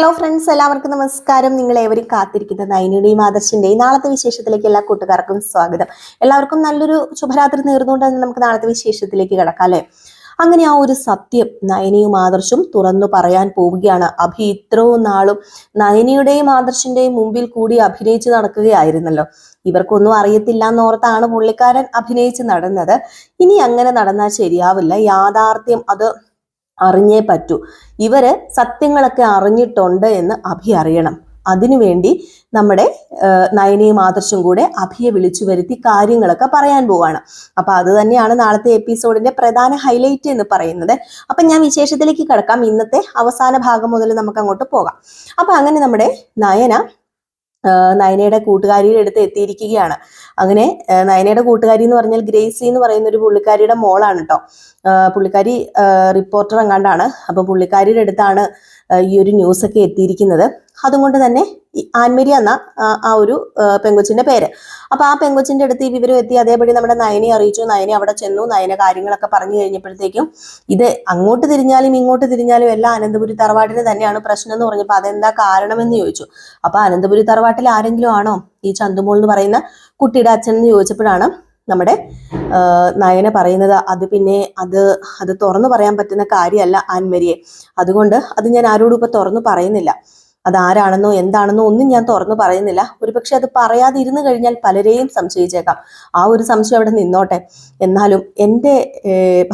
Hello friends എല്ലാവർക്കും നമസ്കാരം. നിങ്ങൾ ഏവരും കാത്തിരിക്കുന്ന നൈനയുടെയും ആദർശിന്റെയും. നാളത്തെ വിശേഷത്തിലേക്ക് എല്ലാ കൂട്ടുകാർക്കും സ്വാഗതം. എല്ലാവർക്കും നല്ലൊരു ശുഭരാത്രി നേർന്നുകൊണ്ട് തന്നെ നമുക്ക് നാളത്തെ വിശേഷത്തിലേക്ക് കിടക്കാം അല്ലേ? അങ്ങനെ ആ ഒരു സത്യം നയനയും ആദർശും തുറന്നു പറയാൻ പോവുകയാണ്. അഭി ഇത്രയും നാളും നയനയുടെയും ആദർശിന്റെയും മുമ്പിൽ കൂടി അഭിനയിച്ച് നടക്കുകയായിരുന്നല്ലോ. ഇവർക്കൊന്നും അറിയത്തില്ല എന്നോർത്താണ് പുള്ളിക്കാരൻ അഭിനയിച്ച് നടന്നത്. ഇനി അങ്ങനെ നടന്നാൽ ശരിയാവില്ല. യാഥാർത്ഥ്യം അത് അറിഞ്ഞേ പറ്റൂ. ഇവർ സത്യങ്ങളൊക്കെ അറിഞ്ഞിട്ടുണ്ട് എന്ന് അഭി അറിയണം. അതിനുവേണ്ടി നമ്മുടെ നയനയും ആദർശും കൂടെ അഭിയെ വിളിച്ചു വരുത്തി കാര്യങ്ങളൊക്കെ പറയാൻ പോവാണ്. അപ്പൊ അത് തന്നെയാണ് നാളത്തെ എപ്പിസോഡിന്റെ പ്രധാന ഹൈലൈറ്റ് എന്ന് പറയുന്നത്. അപ്പൊ ഞാൻ വിശേഷത്തിലേക്ക് കിടക്കാം. ഇന്നത്തെ അവസാന ഭാഗം മുതൽ നമുക്ക് അങ്ങോട്ട് പോകാം. അപ്പൊ അങ്ങനെ നമ്മുടെ നയന നയനയുടെ കൂട്ടുകാരിയുടെ അടുത്ത് എത്തിയിരിക്കുകയാണ്. അങ്ങനെ നയനയുടെ കൂട്ടുകാരി എന്ന് പറഞ്ഞാൽ ഗ്രേസി എന്ന് പറയുന്ന ഒരു പുള്ളിക്കാരിയുടെ മോളാണ് കേട്ടോ പുള്ളിക്കാരി റിപ്പോർട്ടർ എങ്ങാണ്ടാണ്. അപ്പൊ പുള്ളിക്കാരിയുടെ അടുത്താണ് ഈ ഒരു ന്യൂസ് ഒക്കെ എത്തിയിരിക്കുന്നത്. അതുകൊണ്ട് തന്നെ ആൻമരി എന്ന ആ, ഒരു പെങ്കൊച്ചിന്റെ പേര്. അപ്പൊ ആ പെങ്കൊച്ചിന്റെ അടുത്ത് ഈ വിവരം എത്തി. അതേപടി നമ്മുടെ നയനെ അറിയിച്ചു. നയനെ അവിടെ ചെന്നു. നയന കാര്യങ്ങളൊക്കെ പറഞ്ഞു കഴിഞ്ഞപ്പോഴത്തേക്കും ഇത് അങ്ങോട്ട് തിരിഞ്ഞാലും ഇങ്ങോട്ട് തിരിഞ്ഞാലും എല്ലാം അനന്തപുരി തറവാട്ടിന് തന്നെയാണ് പ്രശ്നം എന്ന് പറഞ്ഞപ്പോൾ അതെന്താ കാരണമെന്ന് ചോദിച്ചു. അപ്പൊ അനന്തപുരി തറവാട്ടിൽ ആരെങ്കിലും ആണോ ഈ ചന്തുമോൾ എന്ന് പറയുന്ന കുട്ടിയുടെ അച്ഛൻ എന്ന് ചോദിച്ചപ്പോഴാണ് നമ്മുടെ നയന പറയുന്നത്. അത് പിന്നെ അത് അത് തുറന്നു പറയാൻ പറ്റുന്ന കാര്യമല്ല ആൻമരിയെ. അതുകൊണ്ട് അത് ഞാൻ ആരോടും ഇപ്പൊ തുറന്നു പറയുന്നില്ല. അത് ആരാണെന്നോ എന്താണെന്നോ ഒന്നും ഞാൻ തുറന്നു പറയുന്നില്ല. ഒരുപക്ഷെ അത് പറയാതെ ഇരുന്ന് കഴിഞ്ഞാൽ പലരെയും സംശയിച്ചേക്കാം. ആ ഒരു സംശയം അവിടെ നിന്നോട്ടെ. എന്നാലും എന്റെ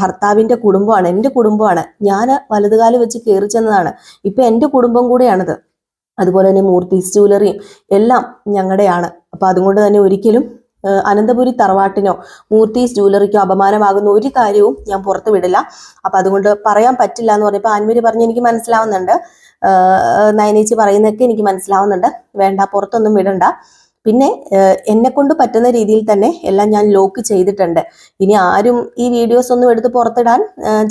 ഭർത്താവിന്റെ കുടുംബമാണ് എന്റെ കുടുംബമാണ്. ഞാൻ വലതുകാലം വെച്ച് കയറി ചെന്നതാണ്. ഇപ്പൊ എന്റെ കുടുംബം കൂടെയാണത്. അതുപോലെ തന്നെ മൂർത്തീസ് ജൂവലറിയും എല്ലാം ഞങ്ങളുടെയാണ്. അപ്പൊ അതുകൊണ്ട് തന്നെ ഒരിക്കലും അനന്തപുരി തറവാട്ടിനോ മൂർത്തീസ് ജ്വല്ലറിക്കോ അപമാനമാകുന്ന ഒരു കാര്യവും ഞാൻ പുറത്തു വിടില്ല അപ്പൊ അതുകൊണ്ട് പറയാൻ പറ്റില്ല എന്ന് പറഞ്ഞപ്പോൾ ആൻമരി പറഞ്ഞ് എനിക്ക് മനസ്സിലാവുന്നുണ്ട്. നയനേച്ചി പറയുന്നതൊക്കെ എനിക്ക് മനസ്സിലാവുന്നുണ്ട്. വേണ്ട പുറത്തൊന്നും വിടണ്ട. പിന്നെ എന്നെ കൊണ്ട് പറ്റുന്ന രീതിയിൽ തന്നെ എല്ലാം ഞാൻ ലോക്ക് ചെയ്തിട്ടുണ്ട്. ഇനി ആരും ഈ വീഡിയോസ് ഒന്നും എടുത്ത് പുറത്തിടാൻ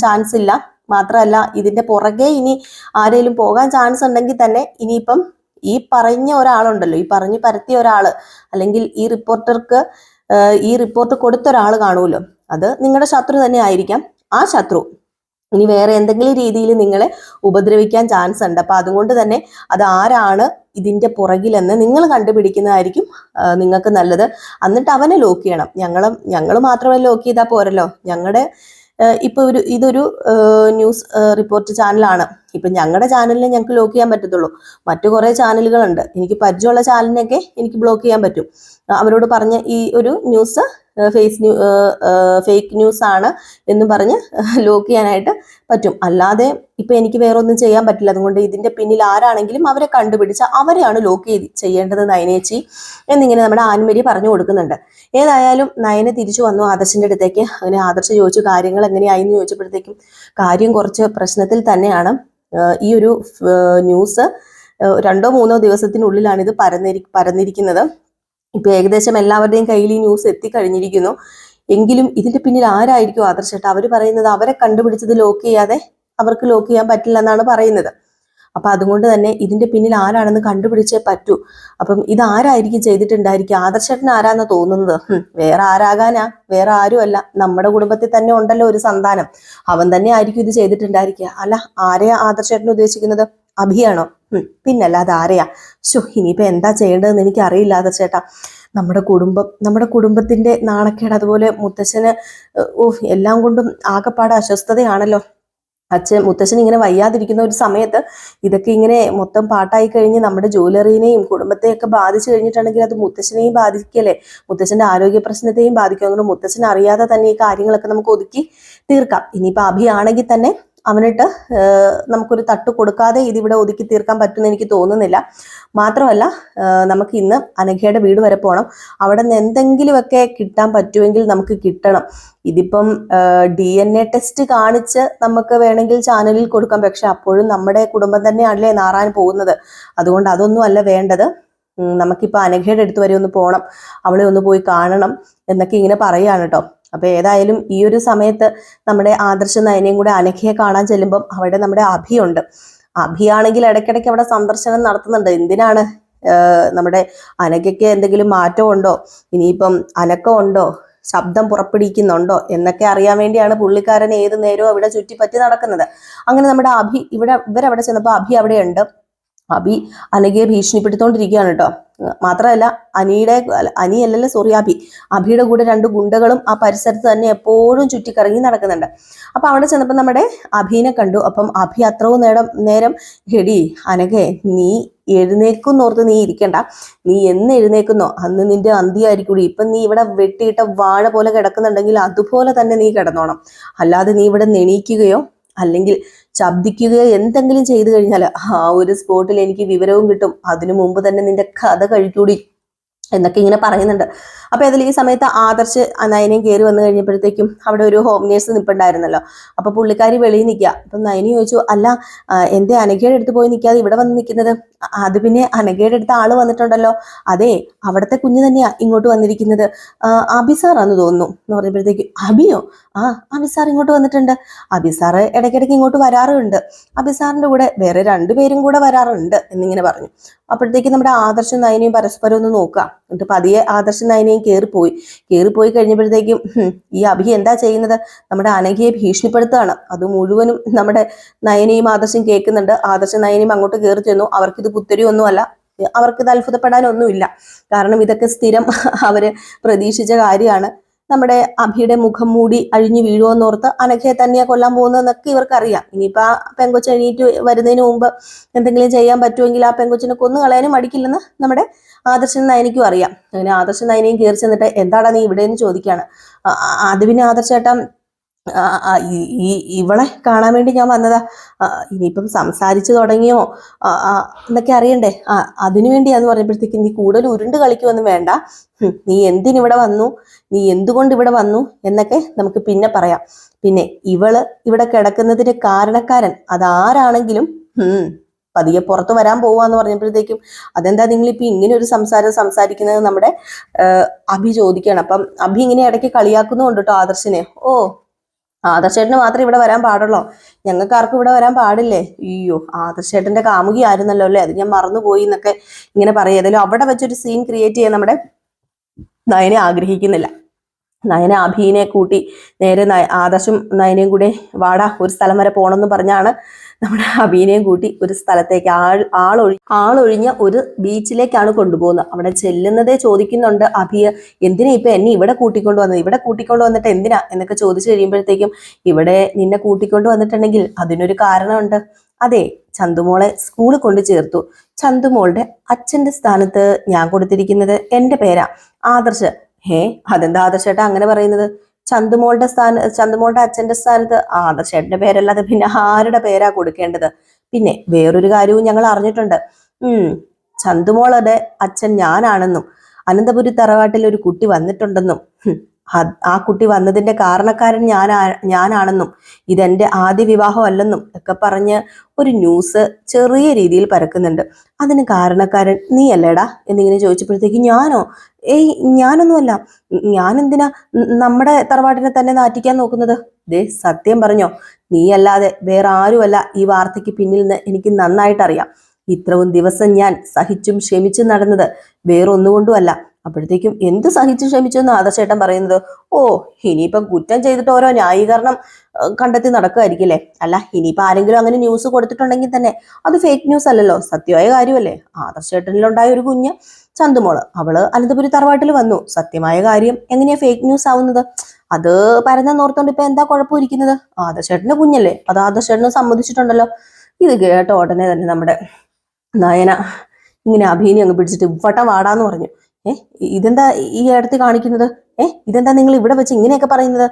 ചാൻസ് ഇല്ല. മാത്രമല്ല ഇതിന്റെ പുറകെ ഇനി ആരെങ്കിലും പോകാൻ ചാൻസ് ഉണ്ടെങ്കിൽ തന്നെ ഇനിയിപ്പം ഈ പറഞ്ഞ ഒരാളുണ്ടല്ലോ ഈ പറഞ്ഞു പരത്തിയ ഒരാൾ അല്ലെങ്കിൽ ഈ റിപ്പോർട്ടർക്ക് ഈ റിപ്പോർട്ട് കൊടുത്ത ഒരാൾ കാണുമല്ലോ. അത് നിങ്ങളുടെ ശത്രു തന്നെ ആയിരിക്കാം. ആ ശത്രു ഇനി വേറെ എന്തെങ്കിലും രീതിയിൽ നിങ്ങളെ ഉപദ്രവിക്കാൻ ചാൻസ് ഉണ്ട്. അപ്പൊ അതുകൊണ്ട് തന്നെ അത് ആരാണ് ഇതിന്റെ പുറകിലെന്ന് നിങ്ങൾ കണ്ടുപിടിക്കുന്നതായിരിക്കും നിങ്ങൾക്ക് നല്ലത്. എന്നിട്ട് അവനെ ലോക്ക് ചെയ്യണം. ഞങ്ങളും ഞങ്ങൾ മാത്രമേ ലോക്ക് ചെയ്താൽ പോരല്ലോ. ഞങ്ങളുടെ ഇപ്പൊ ഒരു ഇതൊരു ന്യൂസ് റിപ്പോർട്ട് ചാനലാണ് ഇപ്പൊ ഞങ്ങളുടെ ചാനലിനെ ഞങ്ങൾക്ക് ലോക്ക് ചെയ്യാൻ പറ്റത്തുള്ളൂ. മറ്റു കുറെ ചാനലുകളുണ്ട്. എനിക്ക് പരിചയമുള്ള ചാനലിനൊക്കെ എനിക്ക് ബ്ലോക്ക് ചെയ്യാൻ പറ്റും. അവരോട് പറഞ്ഞ ഈ ഒരു news face new fake news ആണ് എന്ന് പറഞ്ഞ് ലോക്ക് ചെയ്യാനായിട്ട് പറ്റും. അല്ലാതെ ഇപ്പൊ എനിക്ക് വേറെ ഒന്നും ചെയ്യാൻ പറ്റില്ല. അതുകൊണ്ട് ഇതിന്റെ പിന്നിൽ ആരാണെങ്കിലും അവരെ കണ്ടുപിടിച്ച അവരെയാണ് ലോക്ക് ചെയ്ത് ചെയ്യേണ്ടത് നയനേച്ചി എന്നിങ്ങനെ നമ്മുടെ ആൻമരി പറഞ്ഞു കൊടുക്കുന്നുണ്ട്. ഏതായാലും നയനെ തിരിച്ചു വന്നു ആദർശിന്റെ അടുത്തേക്ക്. അങ്ങനെ ആദർശ് ചോദിച്ചു കാര്യങ്ങൾ എങ്ങനെയായി എന്ന് ചോദിച്ചപ്പോഴത്തേക്കും കാര്യം കുറച്ച് പ്രശ്നത്തിൽ തന്നെയാണ്. ഈ ഒരു ന്യൂസ് രണ്ടോ മൂന്നോ ദിവസത്തിനുള്ളിലാണ് ഇത് പരന്നിരി പരന്നിരിക്കുന്നത്. ഇപ്പൊ ഏകദേശം എല്ലാവരുടെയും കയ്യിൽ ഈ ന്യൂസ് എത്തിക്കഴിഞ്ഞിരിക്കുന്നു. എങ്കിലും ഇതിന്റെ പിന്നിൽ ആരായിരിക്കും ആദർശേട്ട അവർ പറയുന്നത് അവരെ കണ്ടുപിടിച്ചത് ലോക്ക് ചെയ്യാതെ അവർക്ക് ലോക്ക് ചെയ്യാൻ പറ്റില്ല എന്നാണ് പറയുന്നത്. അപ്പൊ അതുകൊണ്ട് തന്നെ ഇതിന്റെ പിന്നിൽ ആരാണെന്ന് കണ്ടുപിടിച്ചേ പറ്റൂ. അപ്പം ഇതാരായിരിക്കും ചെയ്തിട്ടുണ്ടായിരിക്കും ആദർശേട്ടൻ ആരാന്ന് തോന്നുന്നത്? വേറെ ആരാകാനാ? വേറെ ആരുമല്ല. നമ്മുടെ കുടുംബത്തിൽ തന്നെ ഉണ്ടല്ലോ ഒരു സന്താനം. അവൻ തന്നെ ആയിരിക്കും ഇത് ചെയ്തിട്ടുണ്ടായിരിക്കുക. അല്ല ആരെയാ ആദർശേട്ടൻ ഉദ്ദേശിക്കുന്നത്? അഭിയാണോ? പിന്നല്ല ആരെയാ? ശോ ഇനിയിപ്പോൾ എന്താ ചെയ്യേണ്ടതെന്ന് എനിക്ക് അറിയില്ല ആദർശേട്ടാ. നമ്മുടെ കുടുംബം നമ്മുടെ കുടുംബത്തിന്റെ നാണക്കേട് അതുപോലെ മുത്തശ്ശന് ഓ എല്ലാം കൊണ്ടും ആകെപ്പാട് അസ്വസ്ഥതയാണല്ലോ. അച്ഛൻ മുത്തശ്ശൻ ഇങ്ങനെ വയ്യാതിരിക്കുന്ന ഒരു സമയത്ത് ഇതൊക്കെ ഇങ്ങനെ മൊത്തം പാട്ടായി കഴിഞ്ഞ് നമ്മുടെ ജ്വല്ലറിനെയും കുടുംബത്തെയൊക്കെ ബാധിച്ചു കഴിഞ്ഞിട്ടുണ്ടെങ്കിൽ അത് മുത്തശ്ശനെയും ബാധിക്കല്ലേ? മുത്തശ്ശന്റെ ആരോഗ്യ പ്രശ്നത്തെയും ബാധിക്കും. അതുകൊണ്ട് മുത്തശ്ശൻ അറിയാതെ തന്നെ ഈ കാര്യങ്ങളൊക്കെ നമുക്ക് ഒതുക്കി തീർക്കാം. ഇനിയിപ്പോൾ അഭിയാണെങ്കിൽ തന്നെ അവനിട്ട് നമുക്കൊരു തട്ട് കൊടുക്കാതെ ഇതിവിടെ ഒതുക്കി തീർക്കാൻ പറ്റുമെന്ന് എനിക്ക് തോന്നുന്നില്ല. മാത്രമല്ല നമുക്ക് ഇന്ന് അനഘയുടെ വീട് വരെ പോകണം അവിടെ നിന്ന് എന്തെങ്കിലുമൊക്കെ കിട്ടാൻ പറ്റുമെങ്കിൽ നമുക്ക് കിട്ടണം. ഇതിപ്പം ഡി എൻ എ ടെസ്റ്റ് കാണിച്ച് നമുക്ക് വേണമെങ്കിൽ ചാനലിൽ കൊടുക്കാം. പക്ഷെ അപ്പോഴും നമ്മുടെ കുടുംബം തന്നെയാണല്ലേ നാറാൻ പോകുന്നത്. അതുകൊണ്ട് അതൊന്നും അല്ല വേണ്ടത്. ഉം, നമുക്കിപ്പോ അനഘയുടെ അടുത്ത് വരെ ഒന്ന് പോകണം അവളെ ഒന്ന് പോയി കാണണം എന്നൊക്കെ ഇങ്ങനെ പറയുകയാണ് കേട്ടോ. അപ്പൊ ഏതായാലും ഈ ഒരു സമയത്ത് നമ്മുടെ ആദർശ നയനയും കൂടെ അനഘയെ കാണാൻ ചെല്ലുമ്പം അവിടെ നമ്മുടെ അഭിയുണ്ട് അഭിയാണെങ്കിൽ ഇടയ്ക്കിടയ്ക്ക് അവിടെ സന്ദർശനം നടത്തുന്നുണ്ട്. എന്തിനാണ്? നമ്മുടെ അനഘയ്ക്ക് എന്തെങ്കിലും മാറ്റം ഉണ്ടോ? ഇനിയിപ്പം അനക്കമുണ്ടോ ശബ്ദം പുറപ്പെടുവിക്കുന്നുണ്ടോ? എന്നൊക്കെ അറിയാൻ വേണ്ടിയാണ് പുള്ളിക്കാരൻ ഏത് നേരവും അവിടെ ചുറ്റിപ്പറ്റി നടക്കുന്നത്. അങ്ങനെ നമ്മുടെ അഭി ഇവിടെ ഇവരവിടെ ചെന്നപ്പോൾ അഭി അവിടെ ഉണ്ട് അബി അനഘയെ ഭീഷണിപ്പെടുത്തോണ്ടിരിക്കുകയാണ് കേട്ടോ. മാത്രമല്ല അനിയുടെ അനിയല്ലല്ലോ സോറി അബി. അബിയുടെ കൂടെ രണ്ട് ഗുണ്ടകളും ആ പരിസരത്ത് തന്നെ എപ്പോഴും ചുറ്റിക്കറങ്ങി നടക്കുന്നുണ്ട്. അപ്പൊ അവിടെ ചെന്നപ്പോൾ നമ്മുടെ അഭിനെ കണ്ടു. അപ്പം അഭി അത്രവും നേരം നേരം ഹെടി അനഘേ നീ എഴുന്നേക്കുന്നോർത്ത് നീ ഇരിക്കണ്ട. നീ എന്ന് എഴുന്നേക്കുന്നോ അന്ന് നിന്റെ അന്ത്യമായിരിക്കൂടി ഇപ്പൊ നീ ഇവിടെ വെട്ടിയിട്ട വാഴ പോലെ കിടക്കുന്നുണ്ടെങ്കിൽ അതുപോലെ തന്നെ നീ കിടന്നോണം. അല്ലാതെ നീ ഇവിടെ നെണീക്കുകയോ അല്ലെങ്കിൽ ശബ്ദിക്കുകയോ എന്തെങ്കിലും ചെയ്തു കഴിഞ്ഞാൽ ആ ഒരു സ്പോട്ടിൽ എനിക്ക് വിവരവും കിട്ടും. അതിനു മുമ്പ് തന്നെ നിന്റെ കഥ കഴിക്കൂടി. എന്നൊക്കെ ഇങ്ങനെ പറയുന്നുണ്ട്. അപ്പൊ അതിൽ ഈ സമയത്ത് ആദർശ് നയനയും കയറി വന്നു കഴിഞ്ഞപ്പോഴത്തേക്കും അവിടെ ഒരു ഹോം നേഴ്സ് നിൽപ്പുണ്ടായിരുന്നല്ലോ അപ്പൊ പുള്ളിക്കാരി വെളിയിൽ നിൽക്കുക. അപ്പൊ നയനി ചോദിച്ചു അല്ല എന്തേ അനഘയുടെ അടുത്ത് പോയി നിൽക്കാതെ ഇവിടെ വന്ന് നിൽക്കുന്നത്? "അ- അത് പിന്നെ അനഘയുടെ അടുത്ത് ആൾ വന്നിട്ടുണ്ടല്ലോ. അതെ അവിടുത്തെ കുഞ്ഞു തന്നെയാ ഇങ്ങോട്ട് വന്നിരിക്കുന്നത്. അബിസാറാന്ന് അബി തോന്നുന്നു. എന്ന് പറഞ്ഞപ്പോഴത്തേക്കും അബിയോ? ആ അബിസാർ ഇങ്ങോട്ട് വന്നിട്ടുണ്ട്. അബിസാറ് ഇടയ്ക്കിടയ്ക്ക് ഇങ്ങോട്ട് വരാറുണ്ട്. അബിസാറിന്റെ കൂടെ വേറെ രണ്ടുപേരും കൂടെ വരാറുണ്ട് എന്നിങ്ങനെ പറഞ്ഞു. അപ്പോഴത്തേക്ക് നമ്മുടെ ആദർശം നയനയും പരസ്പരം ഒന്ന് നോക്കുക. എന്നിട്ട് പതിയെ ആദർശ നയനയും കയറിപ്പോയി കയറിപ്പോയി കഴിഞ്ഞപ്പോഴത്തേക്കും "ഹും, ഈ അഭി എന്താ ചെയ്യുന്നത്? നമ്മുടെ അനഘയെ ഭീഷണിപ്പെടുത്തുകയാണ്. അത് മുഴുവനും നമ്മുടെ നയനയും ആദർശം കേൾക്കുന്നുണ്ട്. ആദർശ നയനയും അങ്ങോട്ട് കയറി ചെന്നു. അവർക്കിത് പുത്തരിയൊന്നുമല്ല. അവർക്കിത് അത്ഭുതപ്പെടാനൊന്നുമില്ല. കാരണം ഇതൊക്കെ സ്ഥിരം അവർ പ്രതീക്ഷിച്ച കാര്യമാണ്. നമ്മുടെ അഭിയുടെ മുഖം മൂടി അഴിഞ്ഞു വീഴുമെന്നോർത്ത് അനഘയെ തന്നെയാ കൊല്ലാൻ പോകുന്നതെന്നൊക്കെ ഇവർക്കറിയാം. ഇനിയിപ്പോ ആ പെങ്കൊച്ച് എണീറ്റ് വരുന്നതിന് മുമ്പ് എന്തെങ്കിലും ചെയ്യാൻ പറ്റുമെങ്കിൽ ആ പെങ്കൊച്ചിനെ കൊന്നു കളയാനും മടിക്കില്ലെന്ന് നമ്മുടെ ആദർശൻ നയനിക്കും അറിയാം. അങ്ങനെ ആദർശൻ നയനയും കയറി ചെന്നിട്ട് എന്താടാ നീ ഇവിടെ എന്ന് ചോദിക്കുകയാണ് അത് പിന്നെ ഈ- ഇവളെ കാണാൻ വേണ്ടി ഞാൻ വന്നതാ. ഇനിയിപ്പം സംസാരിച്ചു തുടങ്ങിയോ? എന്നൊക്കെ അറിയണ്ടേ? ആ അതിനു വേണ്ടിയാന്ന് പറഞ്ഞപ്പോഴത്തേക്ക് നീ കൂടുതൽ ഉരുണ്ട് കളിക്കുമൊന്നും വേണ്ട. നീ എന്തിനിവിടെ വന്നു? നീ എന്തുകൊണ്ട് ഇവിടെ വന്നു? എന്നൊക്കെ നമുക്ക് പിന്നെ പറയാം. പിന്നെ ഇവൾ ഇവിടെ കിടക്കുന്നതിന് കാരണക്കാരൻ അതാരാണെങ്കിലും പതിയെ പുറത്ത് വരാൻ പോവാന്ന് പറഞ്ഞപ്പോഴത്തേക്കും അതെന്താ നിങ്ങൾ ഇപ്പൊ ഇങ്ങനെ ഒരു സംസാരം സംസാരിക്കുന്നത് നമ്മുടെ അഭി ചോദിക്കുകയാണ്. അപ്പം അഭി ഇങ്ങനെ ഇടയ്ക്ക് കളിയാക്കുന്നുണ്ട് കേട്ടോ ആദർശിനെ. ഓ ആദർശേട്ടന് മാത്രം ഇവിടെ വരാൻ പാടുള്ളോ? ഞങ്ങൾക്ക് ആർക്കും ഇവിടെ വരാൻ പാടില്ലേ? അയ്യോ ആദർശേട്ടന്റെ കാമുകി ആയിരുന്നല്ലോ അല്ലേ? അത് ഞാൻ മറന്നുപോയി എന്നൊക്കെ ഇങ്ങനെ പറയാം. ഏതായാലും അവിടെ വെച്ചൊരു സീൻ ക്രിയേറ്റ് ചെയ്യാൻ നമ്മുടെ നയനെ ആഗ്രഹിക്കുന്നില്ല. നയന അഭിനെ കൂട്ടി നേരെ ആദർശും നയനയും കൂടെ വാടാ ഒരു സ്ഥലം വരെ പോകണമെന്ന് പറഞ്ഞാണ് നമ്മുടെ അഭിനയം കൂട്ടി ഒരു സ്ഥലത്തേക്ക്. ആൾ ആളൊഴി ആളൊഴിഞ്ഞ ഒരു ബീച്ചിലേക്കാണ് കൊണ്ടുപോകുന്നത്. അവിടെ ചെല്ലുന്നതേ ചോദിക്കുന്നുണ്ട് അഭിയ എന്തിനാ ഇപ്പൊ എന്നെ ഇവിടെ കൂട്ടിക്കൊണ്ട് വന്നത്? ഇവിടെ കൂട്ടിക്കൊണ്ട് വന്നിട്ട് എന്തിനാ? എന്നൊക്കെ ചോദിച്ചു കഴിയുമ്പോഴത്തേക്കും ഇവിടെ നിന്നെ കൂട്ടിക്കൊണ്ട് വന്നിട്ടുണ്ടെങ്കിൽ അതിനൊരു കാരണമുണ്ട്. അതെ ചന്തുമോളെ സ്കൂളിൽ കൊണ്ട് ചേർത്തു. ചന്തുമോളുടെ അച്ഛന്റെ സ്ഥാനത്ത് ഞാൻ കൊടുത്തിരിക്കുന്നത് എന്റെ പേരാ. ആദർശ് ഹേ അതെന്താ ആദർശേട്ട അങ്ങനെ പറയുന്നത്? ചന്തുമോളുടെ സ്ഥാന ചന്തുമോളുടെ അച്ഛന്റെ സ്ഥാനത്ത് ആദർശേട്ടന്റെ പേരല്ലാതെ പിന്നെ ആരുടെ പേരാ കൊടുക്കേണ്ടത്? പിന്നെ വേറൊരു കാര്യവും ഞങ്ങൾ അറിഞ്ഞിട്ടുണ്ട്. ഉം ചന്തുമോളുടെ അച്ഛൻ ഞാനാണെന്നും അനന്തപുരി തറവാട്ടിൽ ഒരു കുട്ടി വന്നിട്ടുണ്ടെന്നും ആ കുട്ടി വന്നതിന്റെ കാരണക്കാരൻ ഞാൻ ഞാനാണെന്നും ഇതെന്റെ ആദ്യ വിവാഹമല്ലെന്നും ഒക്കെ പറഞ്ഞ് ഒരു ന്യൂസ് ചെറിയ രീതിയിൽ പരക്കുന്നുണ്ട്. അതിന് കാരണക്കാരൻ നീ അല്ലേടാ എന്നിങ്ങനെ ചോദിച്ചപ്പോഴത്തേക്ക് ഞാനോ? ഏയ് ഞാനൊന്നുമല്ല. ഞാനെന്തിനാ നമ്മുടെ തറവാട്ടിനെ തന്നെ നാറ്റിക്കാൻ നോക്കുന്നത്? ദേ സത്യം പറഞ്ഞോ. നീ അല്ലാതെ വേറെ ആരുമല്ല ഈ വാർത്തയ്ക്ക് പിന്നിൽ നിന്ന് എനിക്ക് നന്നായിട്ടറിയാം. ഇത്രയും ദിവസം ഞാൻ സഹിച്ചും ക്ഷമിച്ചും നടന്നത് വേറൊന്നുകൊണ്ടുമല്ല. അപ്പോഴത്തേക്കും എന്ത് സഹിച്ച് ക്ഷമിച്ചു എന്ന് ആദർശേട്ടൻ പറയുന്നത്? ഓ ഇനിയിപ്പം കുറ്റം ചെയ്തിട്ട് ഓരോ ന്യായീകരണം കണ്ടെത്തി നടക്കുമായിരിക്കില്ലേ അല്ല? ഇനിയിപ്പോൾ ആരെങ്കിലും അങ്ങനെ ന്യൂസ് കൊടുത്തിട്ടുണ്ടെങ്കിൽ തന്നെ അത് ഫേക്ക് ന്യൂസ് അല്ലല്ലോ. സത്യമായ കാര്യമല്ലേ? ആദർശേട്ടനിലുണ്ടായ ഒരു കുഞ്ഞ് ചന്തുമോൾ. അവൾ അനന്തപുരി തറവാട്ടിൽ വന്നു. സത്യമായ കാര്യം എങ്ങനെയാ ഫേക്ക് ന്യൂസ് ആവുന്നത്? അത് പരന്നോർത്തോണ്ട് ഇപ്പൊ എന്താ കുഴപ്പമിരിക്കുന്നത്? ആദർശേട്ടന്റെ കുഞ്ഞല്ലേ? അത് ആദർശേട്ടന് സമ്മതിച്ചിട്ടുണ്ടല്ലോ. ഇത് കേട്ട ഉടനെ തന്നെ നമ്മുടെ നയന ഇങ്ങനെ അഭിനയം അങ്ങ് പിടിച്ചിട്ട് ഇവട്ടം വാടാന്ന് പറഞ്ഞു. ഏ ഇതെന്താ ഈ അടുത്ത് കാണിക്കുന്നത്? ഏ ഇതെന്താ നിങ്ങൾ ഇവിടെ വെച്ച് ഇങ്ങനെയൊക്കെ പറയുന്നത്?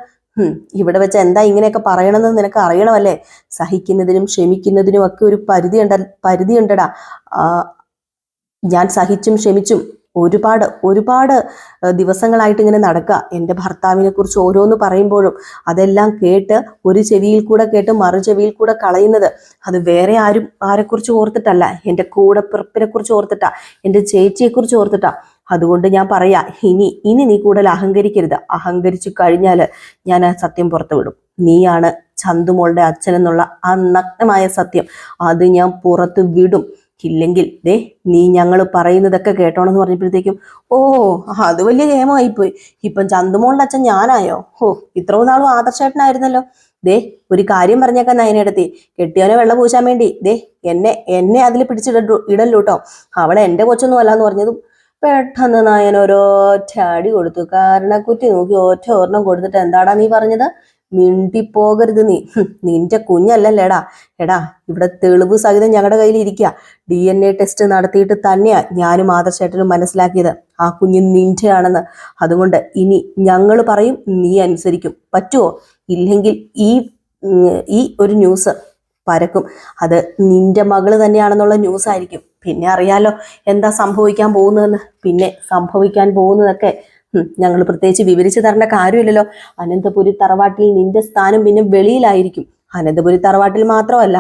ഇവിടെ വെച്ച് എന്താ ഇങ്ങനെയൊക്കെ പറയണമെന്ന് നിനക്ക് അറിയണമല്ലേ? സഹിക്കുന്നതിനും ക്ഷമിക്കുന്നതിനും ഒക്കെ ഒരു പരിധി ഉണ്ട പരിധി ഉണ്ടടാ. ഞാൻ സഹിച്ചും ക്ഷമിച്ചും ഒരുപാട് ഒരുപാട് ദിവസങ്ങളായിട്ട് ഇങ്ങനെ നടക്കുക. എന്റെ ഭർത്താവിനെ കുറിച്ച് ഓരോന്ന് പറയുമ്പോഴും അതെല്ലാം കേട്ട് ഒരു ചെവിയിൽ കൂടെ കേട്ട് മറു ചെവിയിൽ കൂടെ കളയുന്നത് അത് വേറെ ആരും ആരെക്കുറിച്ച് ഓർത്തിട്ടല്ല. എന്റെ കൂടെ പിറപ്പിനെ കുറിച്ച് ഓർത്തിട്ടാ. എന്റെ ചേച്ചിയെക്കുറിച്ച് ഓർത്തിട്ടാ. അതുകൊണ്ട് ഞാൻ പറയാ ഇനി ഇനി നീ കൂടുതൽ അഹങ്കരിക്കരുത്. അഹങ്കരിച്ചു കഴിഞ്ഞാൽ ഞാൻ ആ സത്യം പുറത്തു വിടും. നീയാണ് ചന്തുമോളുടെ അച്ഛനെന്നുള്ള ആ നഗ്നമായ സത്യം. അത് ഞാൻ പുറത്ത് വിടും. ഇല്ലെങ്കിൽ ദേ നീ ഞങ്ങൾ പറയുന്നതൊക്കെ കേട്ടോണെന്ന് പറഞ്ഞപ്പോഴത്തേക്കും ഓ അത് വലിയ ഗെയിമായിപ്പോയി ഇപ്പം ചന്തുമോളുടെ അച്ഛൻ ഞാനായോ? ഓ ഇത്രയും നാളും ആദർശേട്ടനായിരുന്നല്ലോ. ദേ ഒരു കാര്യം പറഞ്ഞേക്കാൻ നയനെടുത്തി കെട്ടിയോനെ വെള്ളം പൂശാൻ വേണ്ടി. ദേ എന്നെ എന്നെ അതിൽ പിടിച്ചിട ഇടല്ലോ കേട്ടോ അവളെ എന്റെ കൊച്ചൊന്നും അല്ല എന്ന് പറഞ്ഞതും പെട്ടെന്ന് നായൻ ഒരൊറ്റ അടി കൊടുത്തു. കാരണക്കുറ്റി നോക്കി ഒറ്റ ഒരെണ്ണം കൊടുത്തിട്ട് എന്താടാ നീ പറഞ്ഞത്? മിണ്ടിപ്പോകരുത് നീ. നിന്റെ കുഞ്ഞല്ലല്ലേടാ. എടാ ഇവിടെ തെളിവ് സഹിതം ഞങ്ങളുടെ കയ്യിൽ ഇരിക്കുക ഡി എൻ എ ടെസ്റ്റ് നടത്തിയിട്ട് തന്നെയാ ഞാനും ആദർശേട്ടനും മനസ്സിലാക്കിയത്. ആ കുഞ്ഞ് നിന്റെയാണെന്ന്. അതുകൊണ്ട് ഇനി ഞങ്ങൾ പറയും നീ അനുസരിക്കും. പറ്റുമോ ഇല്ലെങ്കിൽ ഈ ഒരു ന്യൂസ് പരക്കും. അത് നിന്റെ മകൾ തന്നെയാണെന്നുള്ള ന്യൂസ് ആയിരിക്കും. പിന്നെ അറിയാലോ എന്താ സംഭവിക്കാൻ പോകുന്നതെന്ന്. പിന്നെ സംഭവിക്കാൻ പോകുന്നതൊക്കെ ഞങ്ങൾ പ്രത്യേകിച്ച് വിവരിച്ചു തരേണ്ട കാര്യമില്ലല്ലോ. അനന്തപുരി തറവാട്ടിൽ നിന്റെ സ്ഥാനം പിന്നെ വെളിയിലായിരിക്കും. അനന്തപുരി തറവാട്ടിൽ മാത്രമല്ല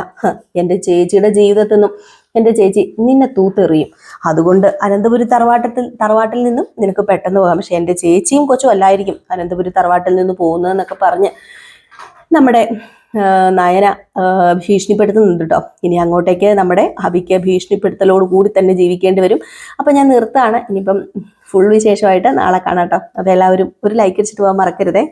എന്റെ ചേച്ചിയുടെ ജീവിതത്തിൽ നിന്നും എന്റെ ചേച്ചി നിന്നെ തൂത്തെറിയും. അതുകൊണ്ട് അനന്തപുരി തറവാട്ടത്തിൽ തറവാട്ടിൽ നിന്നും നിനക്ക് പെട്ടെന്ന് പോകാം. പക്ഷെ എന്റെ ചേച്ചിയും കൊച്ചും അല്ലായിരിക്കും അനന്തപുരി തറവാട്ടിൽ നിന്ന് പോകുന്നതെന്നൊക്കെ പറഞ്ഞ് നമ്മുടെ നയന ഭീഷണിപ്പെടുത്തുന്നുണ്ട് കേട്ടോ. ഇനി അങ്ങോട്ടേക്ക് നമ്മുടെ ഹബിക്ക് ഭീഷണിപ്പെടുത്തലോട് കൂടി തന്നെ ജീവിക്കേണ്ടി വരും. അപ്പം ഞാൻ നിർത്താണ്. ഇനിയിപ്പം ഫുൾ വിശേഷമായിട്ട് നാളെ കാണാം കേട്ടോ. അപ്പോൾ എല്ലാവരും ഒരു ലൈക്ക് അടിച്ചിട്ട് പോകാൻ മറക്കരുതേ.